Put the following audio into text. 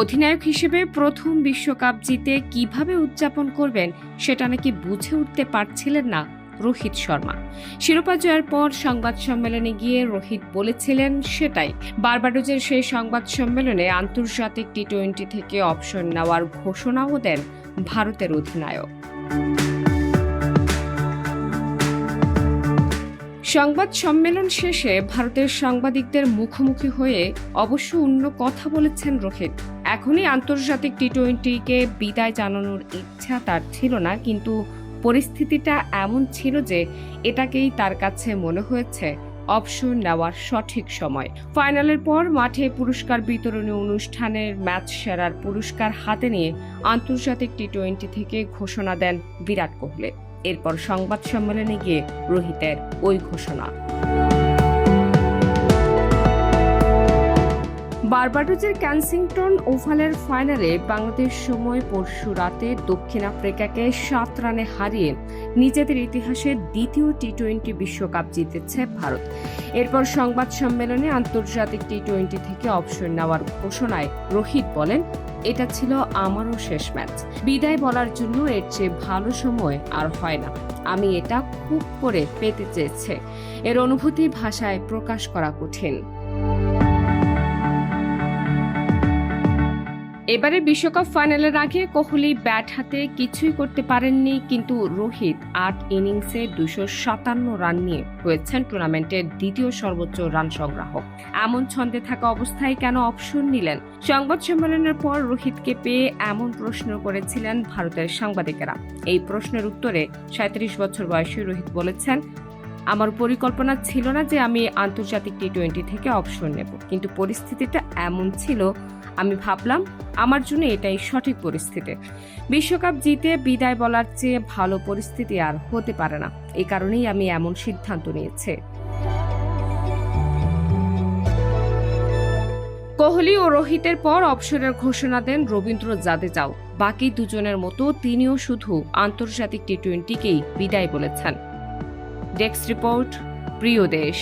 অধিনায়ক হিসেবে প্রথম বিশ্বকাপ জিতে কীভাবে উদযাপন করবেন, সেটা নাকি বুঝে উঠতে পারছিলেন না রোহিত শর্মা। শিরোপা জয়ের পর সংবাদ সম্মেলনে গিয়ে রোহিত বলেছিলেন সেটাই। বারবাডোজের সেই সংবাদ সম্মেলনে আন্তর্জাতিক টি টোয়েন্টি থেকে অপশন নেওয়ার ঘোষণাও দেন ভারতের অধিনায়ক। সংবাদ সম্মেলন শেষে ভারতের সাংবাদিকদের মুখোমুখি হয়ে অবশ্য অন্য কথা বলেছেন রোহিত। এখনই আন্তর্জাতিক টি টোয়েন্টিকে বিদায় জানানোর ইচ্ছা তার ছিল না, কিন্তু পরিস্থিতিটা এমন ছিল যে এটাকেই তার কাছে মনে হয়েছে অপশন নেওয়ার সঠিক সময়। ফাইনালের পর মাঠে পুরস্কার বিতরণী অনুষ্ঠানের ম্যাচ সেরার পুরস্কার হাতে নিয়ে আন্তর্জাতিক টি টোয়েন্টি থেকে ঘোষণা দেন বিরাট কোহলি। এরপর সংবাদ সম্মেলনে গিয়ে রোহিতের ওই ঘোষণা। বার্বাডোজের ক্যানসিংটন ওভালের ফাইনালে বাংলাদেশ সময় পরশু রাতে দক্ষিণ আফ্রিকাকে সাত রানে হারিয়ে নিজেদের ইতিহাসে দ্বিতীয় টি টোয়েন্টি বিশ্বকাপ জিতেছে ভারত। এরপর সংবাদ সম্মেলনে আন্তর্জাতিক টি টোয়েন্টি থেকে অবসর নেওয়ার ঘোষণায় রোহিত বলেন, এটা ছিল আমারও শেষ ম্যাচ। বিদায় বলার জন্য এর চেয়ে ভালো সময় আর হয় না। আমি এটা খুব করে পেতে চেয়েছে। এর অনুভূতি ভাষায় প্রকাশ করা কঠিন। এবারে বিশ্বকাপ ফাইনালের আগে কোহলি ব্যাট হাতে কিছুই করতে পারেননি, কিন্তু রোহিত আট ইনিংসে দুশো সাতান্ন রান নিয়ে হয়েছেন টুর্নামেন্টের দ্বিতীয় সর্বোচ্চ রান সংগ্রাহক। এমন ছন্দে থাকা অবস্থায় কেন অপশন নিলেন? সংবাদ সম্মেলনের পর রোহিতকে পেয়ে এমন প্রশ্ন করেছিলেন ভারতের সাংবাদিকেরা। এই প্রশ্নের উত্তরে সাঁত্রিশ বছর বয়সী রোহিত বলেছেন, আমার পরিকল্পনা ছিল না যে আমি আন্তর্জাতিক টি টোয়েন্টি থেকে অপশন নেব, কিন্তু পরিস্থিতিটা এমন ছিল আমি ভাবলাম, আমার জন্য এটাই সঠিক পরিস্থিতি। বিশ্বকাপ জিতে বিদায় বলার চেয়ে ভালো পরিস্থিতি আর হতে পারে না। এই কারণেই আমি এমন সিদ্ধান্ত নিয়েছি। কোহলি ও রোহিতের পর অবসরের ঘোষণা দেন রবীন্দ্র জাদেজাও। বাকি দুজনের মতো তিনিও শুধু আন্তর্জাতিক টি টোয়েন্টিকেই বিদায় বলেছেন। ডেস্ক রিপোর্ট, প্রিয় দেশ।